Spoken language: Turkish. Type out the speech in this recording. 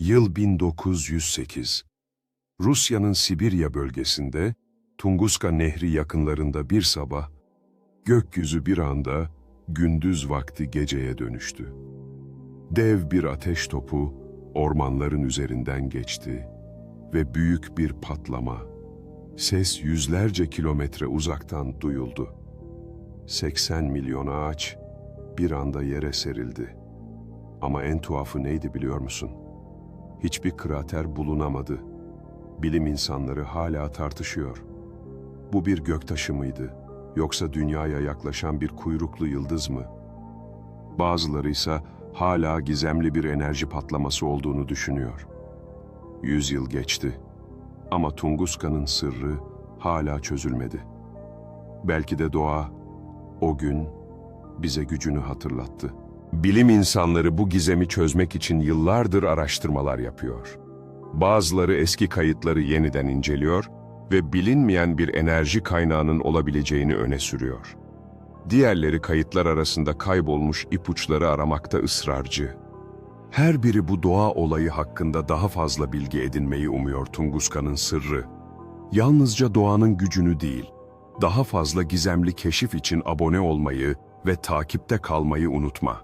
Yıl 1908. Rusya'nın Sibirya bölgesinde, Tunguska Nehri yakınlarında bir sabah, gökyüzü bir anda gündüz vakti geceye dönüştü. Dev bir ateş topu ormanların üzerinden geçti ve büyük bir patlama. Ses yüzlerce kilometre uzaktan duyuldu. 80 milyon ağaç bir anda yere serildi. Ama en tuhafı neydi biliyor musun? Hiçbir krater bulunamadı. Bilim insanları hala tartışıyor. Bu bir göktaşı mıydı? Yoksa dünyaya yaklaşan bir kuyruklu yıldız mı? Bazıları ise hala gizemli bir enerji patlaması olduğunu düşünüyor. Yüz yıl geçti. Ama Tunguska'nın sırrı hala çözülmedi. Belki de doğa o gün bize gücünü hatırlattı. Bilim insanları bu gizemi çözmek için yıllardır araştırmalar yapıyor. Bazıları eski kayıtları yeniden inceliyor ve bilinmeyen bir enerji kaynağının olabileceğini öne sürüyor. Diğerleri kayıtlar arasında kaybolmuş ipuçları aramakta ısrarcı. Her biri bu doğa olayı hakkında daha fazla bilgi edinmeyi umuyor Tunguska'nın sırrı. Yalnızca doğanın gücünü değil, daha fazla gizemli keşif için abone olmayı ve takipte kalmayı unutma.